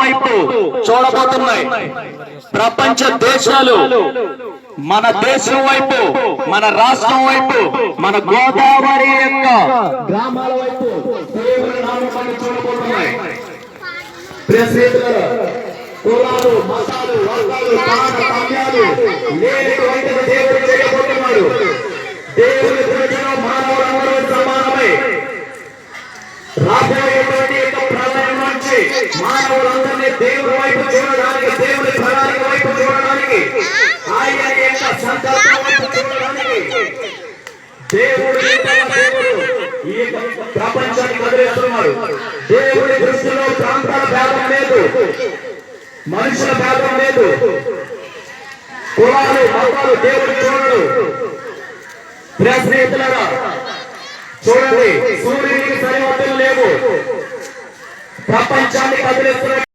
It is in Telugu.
వైపు చూడబోతున్నాయి. ప్రపంచ దేశాలు మన దేశం వైపు మన రాష్ట్రం వైపు మన గోదావరి యొక్క గ్రామాల వైపు చూడబోతున్నాయి. కులాలు మతాలు వర్గాలు దేవుడు చేయబోతున్నాడు మానవులందరినీ దేవుడి వైపు చూడడానికి దేవుడి ప్రణాళిక వైపు చూడడానికి ఆయన యొక్క సంకల్పం వైపు చూడడానికి. దేవుడు ఈ ప్రపంచాన్ని కదిలిస్తున్నాడు దేవుడి దృష్టిలో ప్రాంతాల భేదం లేదు మనుషుల భేదం లేదు. కులాలు మతాలు దేవుడు చూడడు. ప్రియ స్నేహితులారా చూడండి సూర్యుడికి సరిహద్దులు లేవు. ప్రపంచాన్ని కదిలిస్తున్న